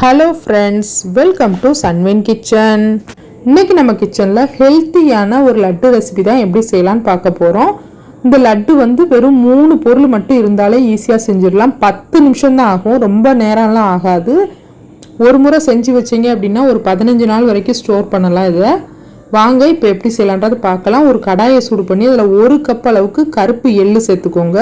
Hello friends welcome to சன்வென் kitchen இன்றைக்கி நம்ம கிச்சனில் ஹெல்த்தியான ஒரு லட்டு ரெசிபி தான் எப்படி செய்யலான்னு பார்க்க போகிறோம் இந்த லட்டு வந்து வெறும் மூணு பொருள் மட்டும் இருந்தாலே ஈஸியாக செஞ்சிடலாம். பத்து நிமிஷம் தான் ஆகும். ரொம்ப நேரம்லாம் ஆகாது. ஒரு முறை செஞ்சு வச்சீங்க அப்படின்னா ஒரு பதினஞ்சு நாள் வரைக்கும் ஸ்டோர் பண்ணலாம் இதை. வாங்க இப்போ எப்படி செய்யலான்றது பார்க்கலாம். ஒரு கடாயை சூடு பண்ணி அதில் ஒரு கப் அளவுக்கு கருப்பு எள்ளு சேர்த்துக்கோங்க.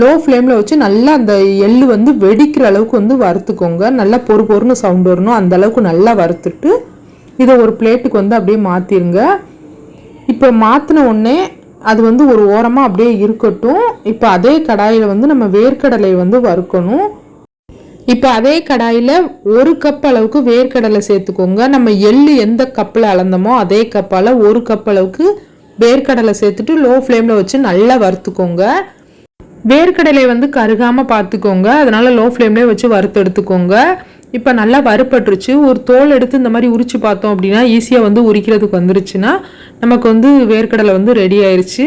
லோ ஃப்ளேமில் வச்சு நல்லா அந்த எள் வந்து வெடிக்கிற அளவுக்கு வந்து வறுத்துக்கோங்க. நல்லா பொறு பொறுன்னு சவுண்ட் வரணும். அந்த அளவுக்கு நல்லா வறுத்துட்டு இதை ஒரு பிளேட்டுக்கு வந்து அப்படியே மாற்றிடுங்க இப்போ மாற்றின உடனே அது வந்து ஒரு ஓரமாக அப்படியே இருக்கட்டும். இப்போ அதே கடாயில் வந்து நம்ம வேர்க்கடலை வந்து வறுக்கணும். இப்போ அதே கடாயில் ஒரு கப் அளவுக்கு வேர்க்கடலை சேர்த்துக்கோங்க. நம்ம எள்ளு எந்த கப்பில் அளந்தோமோ அதே கப்பால் ஒரு கப் அளவுக்கு வேர்க்கடலை சேர்த்துட்டு லோ ஃப்ளேமில் வச்சு நல்லா வறுத்துக்கோங்க. வேர்க்கடலை வந்து கருகாமல் பார்த்துக்கோங்க. அதனால் லோ ஃப்ளேம்லேயே வச்சு வறுத்து எடுத்துக்கோங்க. இப்போ நல்லா வறுப்பட்டுருச்சு ஒரு தோல் எடுத்து இந்த மாதிரி உரித்து பார்த்தோம் அப்படின்னா ஈஸியாக வந்து உரிக்கிறதுக்கு வந்துருச்சுன்னா நமக்கு வந்து வேர்க்கடலை வந்து ரெடி ஆயிடுச்சு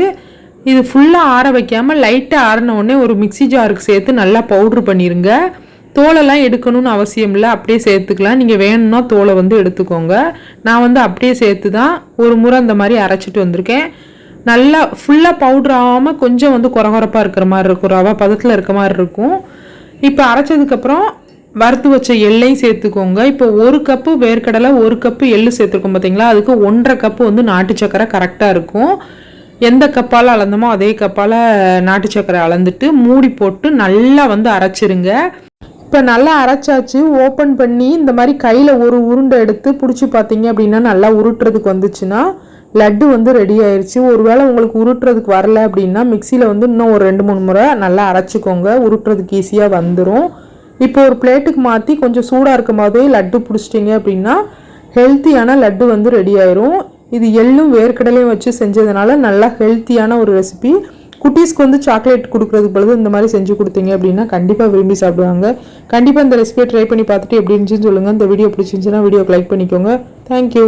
இது ஃபுல்லாக ஆற வைக்காமல் லைட்டாக ஆறின உடனே ஒரு மிக்சி ஜாருக்கு சேர்த்து நல்லா பவுட்ரு பண்ணிடுங்க தோலெல்லாம் எடுக்கணும்னு அவசியம் இல்லை. அப்படியே சேர்த்துக்கலாம். நீங்கள் வேணும்னா தோலை வந்து எடுத்துக்கோங்க. நான் வந்து அப்படியே சேர்த்து தான் ஒரு முறை அந்த மாதிரி அரைச்சிட்டு வந்திருக்கேன். நல்லா ஃபுல்லாக பவுட்ரு ஆகாமல் கொஞ்சம் வந்து குறகுறப்பாக இருக்கிற மாதிரி இருக்கும். ரவா பதத்தில் இருக்க மாதிரி இருக்கும். இப்போ அரைச்சதுக்கப்புறம் வறுத்து வச்ச எள்ளையும் சேர்த்துக்கோங்க. இப்போ ஒரு கப்பு வேர்க்கடலை ஒரு கப்பு எள்ளு சேர்த்துருக்கோம் பார்த்தீங்களா அதுக்கு ஒன்றரை கப்பு வந்து நாட்டு சக்கரை கரெக்டாக இருக்கும். எந்த கப்பால் அளந்தமோ அதே கப்பால் நாட்டு சக்கரை அளந்துட்டு மூடி போட்டு நல்லா வந்து அரைச்சிருங்க. இப்போ நல்லா அரைச்சாச்சு. ஓப்பன் பண்ணி இந்த மாதிரி கையில் ஒரு உருண்டை எடுத்து பிடிச்சி பார்த்தீங்க அப்படின்னா நல்லா உருட்டுறதுக்கு வந்துச்சுன்னா லட்டு வந்து ரெடி ஆயிடுச்சு ஒருவேளை உங்களுக்கு உருட்டுறதுக்கு வரல அப்படின்னா மிக்சியில் வந்து இன்னும் ஒரு ரெண்டு மூணு முறை நல்லா அரைச்சிக்கோங்க. உருட்டுறதுக்கு ஈஸியாக வந்துடும் இப்போ ஒரு பிளேட்டுக்கு மாற்றி கொஞ்சம் சூடாக இருக்கும் போதே லட்டு பிடிச்சிட்டிங்க அப்படின்னா ஹெல்த்தியான லட்டு வந்து ரெடி ஆயிரும். இது எள்ளும் வேர்க்கடலையும் வச்சு செஞ்சதுனால நல்லா ஹெல்த்தியான ஒரு ரெசிபி குட்டீஸ்க்கு வந்து சாக்லேட் கொடுக்குறதுக்கு பொழுது இந்த மாதிரி செஞ்சு கொடுத்தீங்க அப்படின்னா கண்டிப்பாக விரும்பி சாப்பிடுவாங்க. கண்டிப்பாக இந்த ரெசிபியை ட்ரை பண்ணி பார்த்துட்டு எப்படி இருந்துச்சுன்னு சொல்லுங்கள் இந்த வீடியோ பிடிச்சிருந்துச்சுன்னா வீடியோக்கு லைக் பண்ணிக்கோங்க. தேங்க்யூ